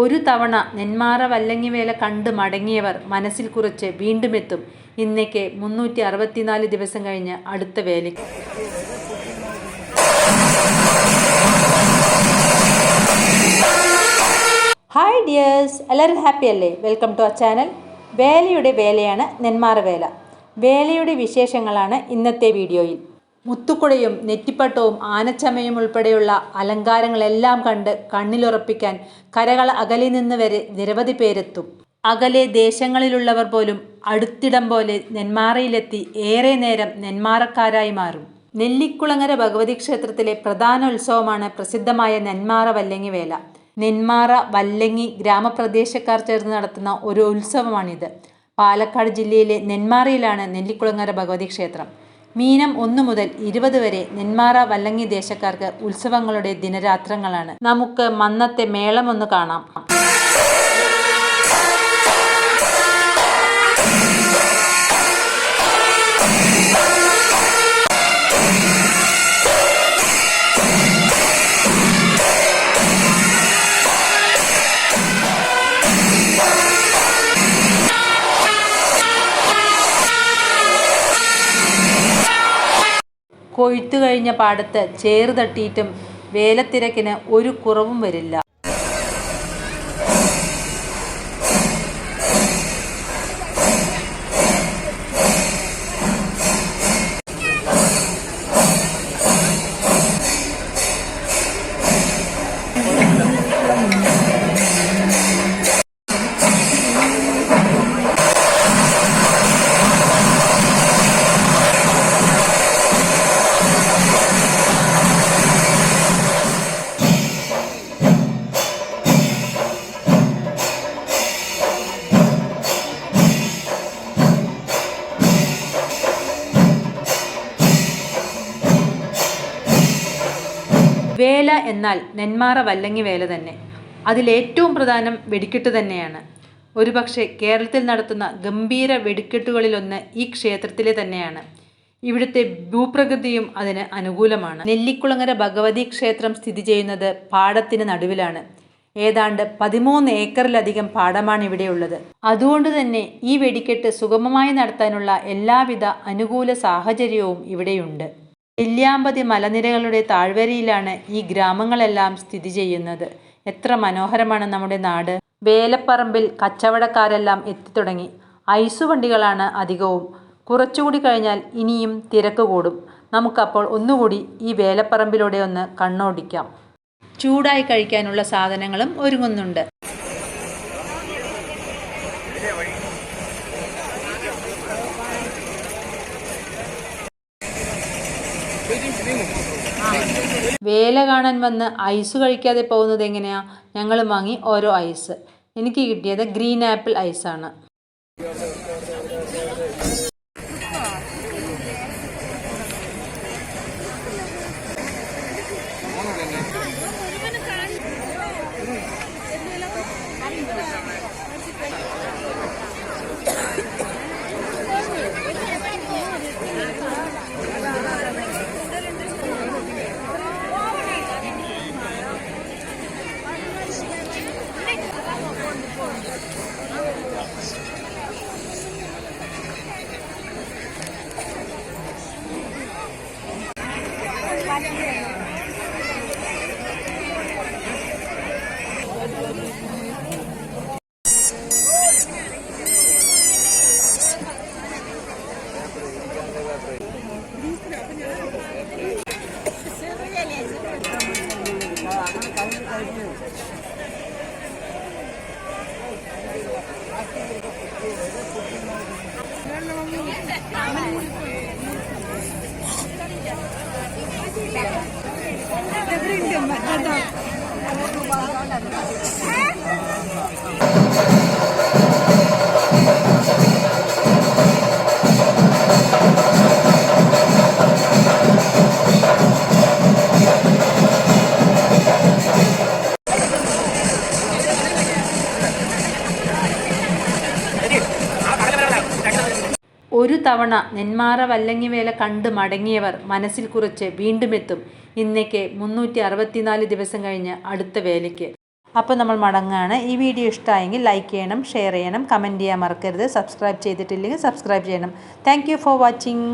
ഒരു തവണ നെന്മാറ വല്ലങ്ങിവേല കണ്ട് മടങ്ങിയവർ മനസ്സിൽ കുറിച്ച് വീണ്ടുമെത്തും. ഇന്നേക്ക് മുന്നൂറ്റി അറുപത്തിനാല് ദിവസം കഴിഞ്ഞ് അടുത്ത വേലയ്ക്ക് ഹായ് ഡിയേഴ്സ് എല്ലാവരും ഹാപ്പി അല്ലേ? വെൽക്കം ടു അവർ ചാനൽ വേലയുടെ വേലയാണ് നെന്മാറ വേല വേലയുടെ വിശേഷങ്ങളാണ് ഇന്നത്തെ വീഡിയോയിൽ. മുത്തുക്കുടയും നെറ്റിപ്പട്ടവും ആനച്ചമയും ഉൾപ്പെടെയുള്ള അലങ്കാരങ്ങളെല്ലാം കണ്ട് കണ്ണിലുറപ്പിക്കാൻ കരകൾ അകലെ നിന്ന് വരെ നിരവധി പേരെത്തും. അകലെ ദേശങ്ങളിലുള്ളവർ പോലും അടുത്തിടം പോലെ നെന്മാറയിലെത്തി ഏറെ നേരം നെന്മാറക്കാരായി മാറും. നെല്ലിക്കുളങ്ങര ഭഗവതി ക്ഷേത്രത്തിലെ പ്രധാന ഉത്സവമാണ് പ്രസിദ്ധമായ നെന്മാറ വല്ലങ്ങി വേല. നെന്മാറ വല്ലങ്ങി ഗ്രാമപ്രദേശക്കാർ ചേർന്ന് നടത്തുന്ന ഒരു ഉത്സവമാണിത്. പാലക്കാട് ജില്ലയിലെ നെന്മാറയിലാണ് നെല്ലിക്കുളങ്ങര ഭഗവതി ക്ഷേത്രം. മീനം ഒന്നു മുതൽ ഇരുപത് വരെ നെന്മാറ വല്ലങ്ങി ദേശക്കാർക്ക് ഉത്സവങ്ങളുടെ ദിനരാത്രങ്ങളാണ്. നമുക്ക് മന്നത്തെ മേളമൊന്ന് കാണാം. കൊയ്ത്തു കഴിഞ്ഞ പാടത്ത് ചേറ് തട്ടിയിട്ടും വേലത്തിരക്കിന് ഒരു കുറവും വരില്ല. വേല എന്നാൽ നെന്മാറ വല്ലങ്ങി വേല തന്നെ. അതിലേറ്റവും പ്രധാനം വെടിക്കെട്ട് തന്നെയാണ്. ഒരുപക്ഷെ കേരളത്തിൽ നടത്തുന്ന ഗംഭീര വെടിക്കെട്ടുകളിലൊന്ന് ഈ ക്ഷേത്രത്തിലെ തന്നെയാണ്. ഇവിടുത്തെ ഭൂപ്രകൃതിയും അതിന് അനുകൂലമാണ്. നെല്ലിക്കുളങ്ങര ഭഗവതി ക്ഷേത്രം സ്ഥിതി ചെയ്യുന്നത് പാടത്തിന് നടുവിലാണ്. ഏതാണ്ട് പതിമൂന്ന് ഏക്കറിലധികം പാടമാണ് ഇവിടെയുള്ളത് അതുകൊണ്ട് തന്നെ ഈ വെടിക്കെട്ട് സുഗമമായി നടത്താനുള്ള എല്ലാവിധ അനുകൂല സാഹചര്യവും ഇവിടെയുണ്ട്. നെല്ലിയാമ്പതി മലനിരകളുടെ താഴ്വരയിലാണ് ഈ ഗ്രാമങ്ങളെല്ലാം സ്ഥിതി ചെയ്യുന്നത്. എത്ര മനോഹരമാണ് നമ്മുടെ നാട്. വേലപ്പറമ്പിൽ കച്ചവടക്കാരെല്ലാം എത്തിത്തുടങ്ങി. ഐസുവണ്ടികളാണ് അധികവും. കുറച്ചുകൂടി കഴിഞ്ഞാൽ ഇനിയും തിരക്ക് കൂടും. നമുക്കപ്പോൾ ഒന്നുകൂടി ഈ വേലപ്പറമ്പിലൂടെ ഒന്ന് കണ്ണോടിക്കാം. ചൂടായി കഴിക്കാനുള്ള സാധനങ്ങളും ഒരുങ്ങുന്നുണ്ട്. വേല കാണാൻ വന്ന് ഐസ് കഴിക്കാതെ പോകുന്നത് എങ്ങനെയാ? ഞങ്ങൾ വാങ്ങി ഓരോ ഐസ്. എനിക്ക് കിട്ടിയത് ഗ്രീൻ ആപ്പിൾ ഐസാണ്. Every Indian, but ഒരു തവണ നെന്മാറ വല്ലങ്ങിവേല കണ്ട് മടങ്ങിയവർ മനസ്സിൽ കുറച്ച് വീണ്ടുമെത്തും. ഇന്നേക്ക് മുന്നൂറ്റി അറുപത്തിനാല് ദിവസം കഴിഞ്ഞ് അടുത്ത വേലയ്ക്ക്. അപ്പോൾ നമ്മൾ മടങ്ങാണ്. ഈ വീഡിയോ ഇഷ്ടമായെങ്കിൽ ലൈക്ക് ചെയ്യണം ഷെയർ ചെയ്യണം കമന്റ് ചെയ്യാൻ മറക്കരുത്. സബ്സ്ക്രൈബ് ചെയ്തിട്ടില്ലെങ്കിൽ സബ്സ്ക്രൈബ് ചെയ്യണം. Thank for watching